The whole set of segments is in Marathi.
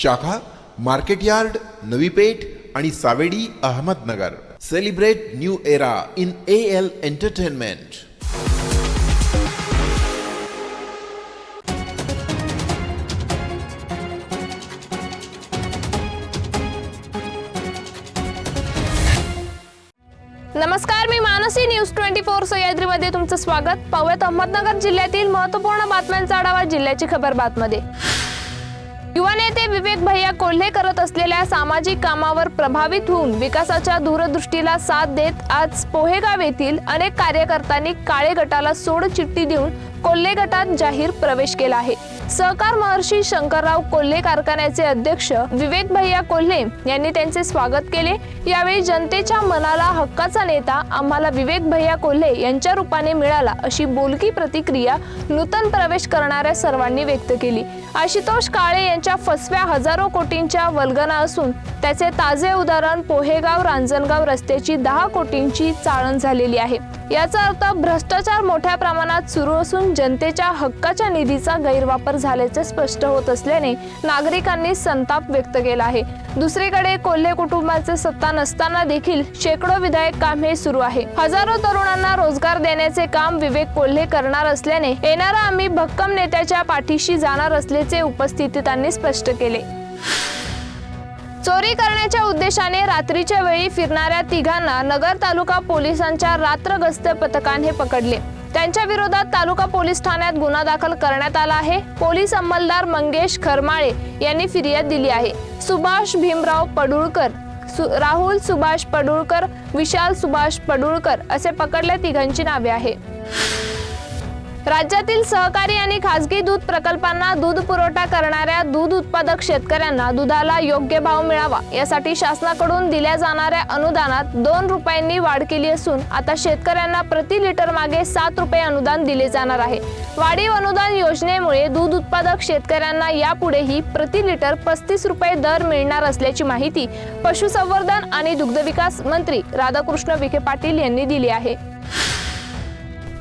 शाखा मार्केट यार्ड नवी पेठ आणि Savedi Ahmednagar. Celebrate new era in A L entertainment नमस्कार मी मानसी न्यूज ट्वेंटी फोर. सह्याद्रीमध्ये तुमचं स्वागत. पाहूयात अहमदनगर जिल्ह्यातील महत्त्वपूर्ण बातम्यांचा आढावा जिल्ह्याची खबर बातमध्ये. युवा नेते विवेक भैया कोल्हे करत असलेल्या सामाजिक कामावर प्रभावित होऊन विकासाच्या दूरदृष्टीला साथ देत आज पोहेगाव येथील अनेक कार्यकर्त्यांनी काळे गटाला सोड चिठ्ठी देऊन कोल्हे गटात जाहीर प्रवेश केला आहे. सहकार महर्षी शंकरराव कोल्हे कारखान्याचे अध्यक्ष विवेक भैया कोल्हे यांनी त्यांचे स्वागत केले. यावेळी जनतेच्या मनाला हक्काचा नेता आम्हाला विवेक भैया कोल्हे यांच्या रूपाने मिळाला अशी बोलकी प्रतिक्रिया नूतन प्रवेश करणाऱ्या सर्वांनी व्यक्त केली. आशुतोष काळे यांच्या फसव्या हजारो कोटींच्या वल्गना असून त्याचे ताजे उदाहरण पोहेगाव रांजणगाव रस्त्याची दहा कोटींची चाळण झालेली आहे. याचा अर्थ भ्रष्टाचार मोठ्या प्रमाणात सुरू असून जनतेच्या हक्काच्या निधीचा गैरवापर झाल्याचे स्पष्ट होत असल्याने नागरिकांनी संताप व्यक्त केला आहे. दुसरीकडे कोल्हे कुटुंबाचे सत्ता नसताना देखील शेकडो विधायक काम हे सुरू आहे. हजारो तरुणांना रोजगार देण्याचे काम विवेक कोल्हे करणार असल्याने येणारा आम्ही भक्कम नेत्याच्या पाठीशी जाणार असल्याचे उपस्थितांनी स्पष्ट केले. चोरी करण्याच्या उद्देशाने रात्रीच्या वेळी फिरणाऱ्या तिघांना नगर तालुका पोलिसांच्या रात्र गस्त पथकाने पकडले. त्यांच्या विरोधात तालुका पोलीस ठाण्यात गुन्हा दाखल करण्यात आला आहे. पोलीस अंमलदार मंगेश खरमाळे यांनी फिर्याद दिली आहे. सुभाष भीमराव पडुळकर सु राहुल सुभाष पडुळकर विशाल सुभाष पडुळकर असे पकडल्या तिघांची नावे आहे राज्यातील सहकारी आणि खासगी दूध प्रकल्पांना दूध पुरवठा करणाऱ्या दूध उत्पादक शेतकऱ्यांना दुधाला योग्य भाव मिळावा यासाठी शासनाकडून दिल्या जाणाऱ्या अनुदानात दोन रुपयांनी वाढ केली असून आता शेतकऱ्यांना प्रति लिटर मागे सात रुपये अनुदान दिले जाणार आहे. वाढीव अनुदान योजनेमुळे दूध उत्पादक शेतकऱ्यांना यापुढेही प्रति लिटर पस्तीस रुपये दर मिळणार असल्याची माहिती पशुसंवर्धन आणि दुग्धविकास मंत्री राधाकृष्ण विखे पाटील यांनी दिली आहे.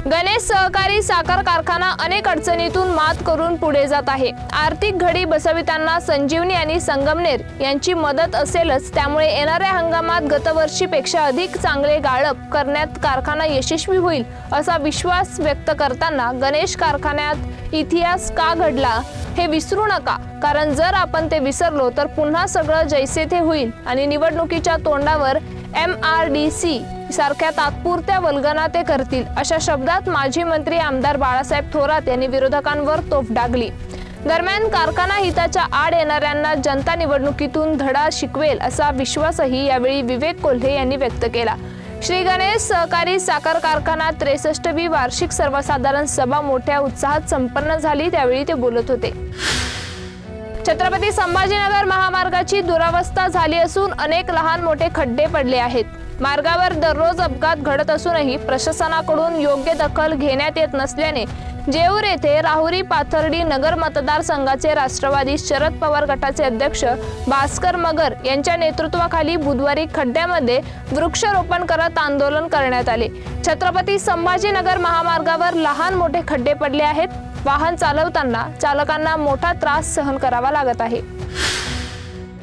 गणेश सहकारी साखर कारखाना अनेक अडचणीतून मात करून पुढे जात आहे. आर्थिक घडी बसवितांना संजीवनी आणि संगमनेर यांची मदत असेलच त्यामुळे येणाऱ्या हंगामात गतवर्षीपेक्षा अधिक चांगले गाळप करण्यात कारखाना यशस्वी होईल असा विश्वास व्यक्त करताना गणेश कारखान्यात इतिहास का घडला हे विसरू नका. कारण जर आपण ते विसरलो तर पुन्हा सगळं जैसे ते होईल. आणि निवडणुकीच्या तोंडावर एम आर डी सी सारख्या तात्पुरत्या वल्गना ते करतील. अशा शब्दात माजी मंत्री आमदार बाळासाहेब थोरात यांनी विरोधकांवर तोफ डागली. दरम्यान कारखाना हिताच्या आड येणाऱ्यांना जनता निवडणुकीतून धडा शिकवेल असा विश्वासही यावेळी विवेक कोल्हे यांनी व्यक्त केला. श्री गणेश सहकारी साखर कारखाना त्रेसष्टवी वार्षिक सर्वसाधारण सभा मोठ्या उत्साहात संपन्न झाली त्यावेळी ते बोलत होते. छत्रपती संभाजीनगर महामार्गाची दुरावस्था झाली असून अनेक लहान मोठे खड्डे पडले आहेत. मार्गावर दररोज अपघात घडत असूनही प्रशासनाकडून योग्य दखल घेण्यात येत नसल्याने जेऊर येथे राहुरी पाथर्डी नगर मतदारसंघाचे राष्ट्रवादी शरद पवार गटाचे अध्यक्ष भास्कर मगर यांच्या नेतृत्वाखाली बुधवारी खड्ड्यामध्ये वृक्षारोपण करत आंदोलन करण्यात आले. छत्रपती संभाजीनगर महामार्गावर लहान मोठे खड्डे पडले आहेत. वाहन चालवताना चालकांना मोठा त्रास सहन करावा लागत आहे.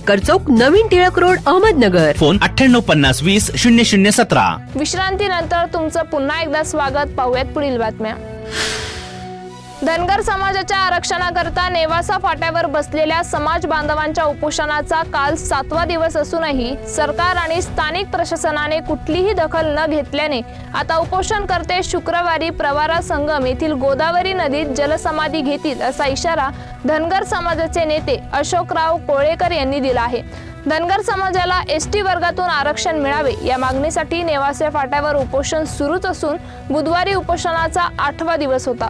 सक्कर चौक नवीन टिळक रोड अहमदनगर. फोन अठ्ठ्याण्णव पन्नास वीस शून्य शून्य सतरा. विश्रांतीनंतर तुमचं पुन्हा एकदा स्वागत. पाहूयात पुढील बातम्या. धनगर समाजाच्या आरक्षणाकरता नेवासा फाट्यावर बसलेल्या समाज बांधवांच्या उपोषणाचा काल सातवा दिवस असूनही सरकार आणि स्थानिक प्रशासनाने कुठलीही दखल न घेतल्याने आता उपोषणकर्ते शुक्रवारी प्रवारा संगम येथील गोदावरी नदीत जलसमाधी घेतील असा इशारा धनगर समाजाचे नेते अशोकराव कोळेकर यांनी दिला आहे. धनगर समाजाला एस टी वर्गातून आरक्षण मिळावे या मागणीसाठी नेवासे फाट्यावर उपोषण सुरूच असून बुधवारी उपोषणाचा आठवा दिवस होता.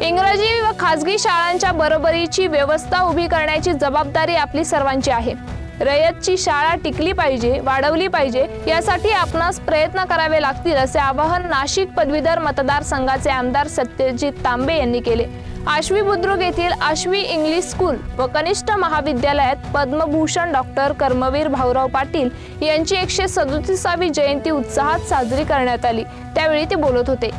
इंग्रजी व खाजगी शाळांच्या बरोबरीची व्यवस्था उभी करण्याची जबाबदारी आपली सर्वांची आहे. रयतची शाळा टिकली पाहिजे वाढवली पाहिजे यासाठी आपणास प्रयत्न करावे लागतील असे आवाहन नाशिक पदवीधर मतदारसंघाचे आमदार सत्यजित तांबे यांनी केले. आश्वी बुद्रुक येथील आश्वी इंग्लिश स्कूल व कनिष्ठ महाविद्यालयात पद्मभूषण डॉक्टर कर्मवीर भाऊराव पाटील यांची एकशे सदोतीसावी जयंती उत्साहात साजरी करण्यात आली. त्यावेळी ते बोलत होते.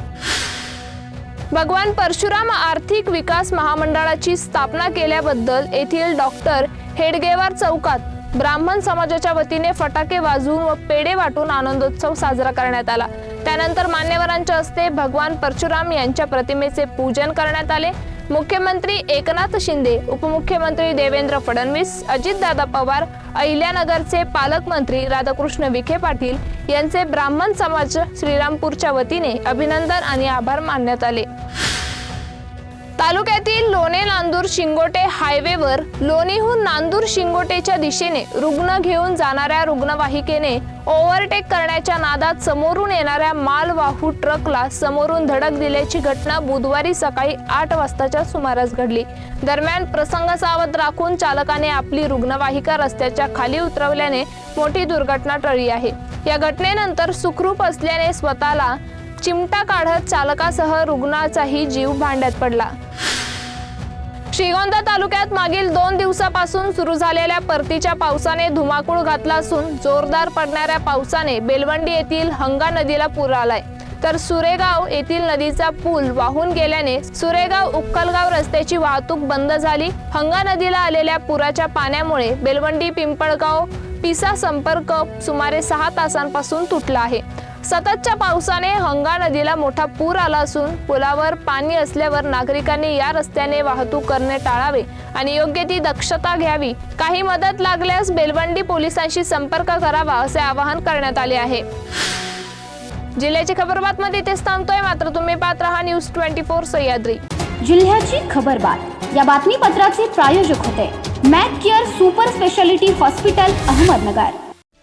भगवान परशुराम आर्थिक विकास महामंडळाची स्थापना केल्याबद्दल येथील डॉक्टर हेडगेवार चौकात ब्राह्मण समाजाच्या वतीने फटाके वाजवून व पेढे वाटून आनंदोत्सव साजरा करण्यात आला. त्यानंतर मान्यवरांच्या हस्ते भगवान परशुराम यांच्या प्रतिमेचे पूजन करण्यात आले. मुख्यमंत्री एकनाथ शिंदे उपमुख्यमंत्री देवेंद्र फडणवीस अजितदादा पवार अहिल्यानगरचे पालकमंत्री राधाकृष्ण विखे पाटील यांचे ब्राह्मण समाज श्रीरामपूरच्या वतीने अभिनंदन आणि आभार मानण्यात आले. तालुक्यातील लोणे नांदूर शिंगोटे हायवेवर लोणीहून नांदूर शिंगोटेच्या दिशेने रुग्ण घेऊन जाणाऱ्या रुग्णवाहिकेने ओव्हरटेक करण्याच्या नादात समोरून येणाऱ्या मालवाहू ट्रकला समोरून धडक दिल्याची घटना बुधवारी सकाळी आठ वाजताच्या सुमारास घडली. दरम्यान प्रसंग सावध राखून चालकाने आपली रुग्णवाहिका रस्त्याच्या खाली उतरवल्याने मोठी दुर्घटना टळली आहे. या घटनेनंतर सुखरूप असल्याने स्वतःला चिमटा काढत चालकासह रुग्णाचाही जीव भांड्यात पडला. श्रीगोंदा तालुक्यात मागील दोन दिवसापासून सुरू झालेल्या परतीच्या पावसाने धुमाकूळ घातला असून जोरदार पडणाऱ्या पावसाने बेलवंडी येथील हंगा नदीला पूर आलाय. तर सुरेगाव येथील नदीचा पूल वाहून गेल्याने सुरेगाव उक्कलगाव रस्त्याची वाहतूक बंद झाली. हंगा नदीला आलेल्या पुराच्या पाण्यामुळे बेलवंडी पिंपळगाव पिसा संपर्क सुमारे सहा तासांपासून तुटला आहे. सततच्या पावसाने हंगा नदीला मोठा पूर आला असून पुलावर पाणी असल्यावर नागरिकांनी या रस्त्याने वाहतूक करणे टाळावे आणि योग्य ती दक्षता घ्यावी. काही मदत लागल्यास बेलवंडी पोलिसांशी संपर्क करावा असे आवाहन करण्यात आले आहे. जिल्ह्याची खबर बातमी इथेच थांबतोय. मात्र तुम्ही पाहत राहा न्यूज ट्वेंटी फोर सह्याद्री. जिल्ह्याची खबरबात या बातमीपत्राचे प्रायोजक होते. Mac care super speciality hospital Ahmednagar.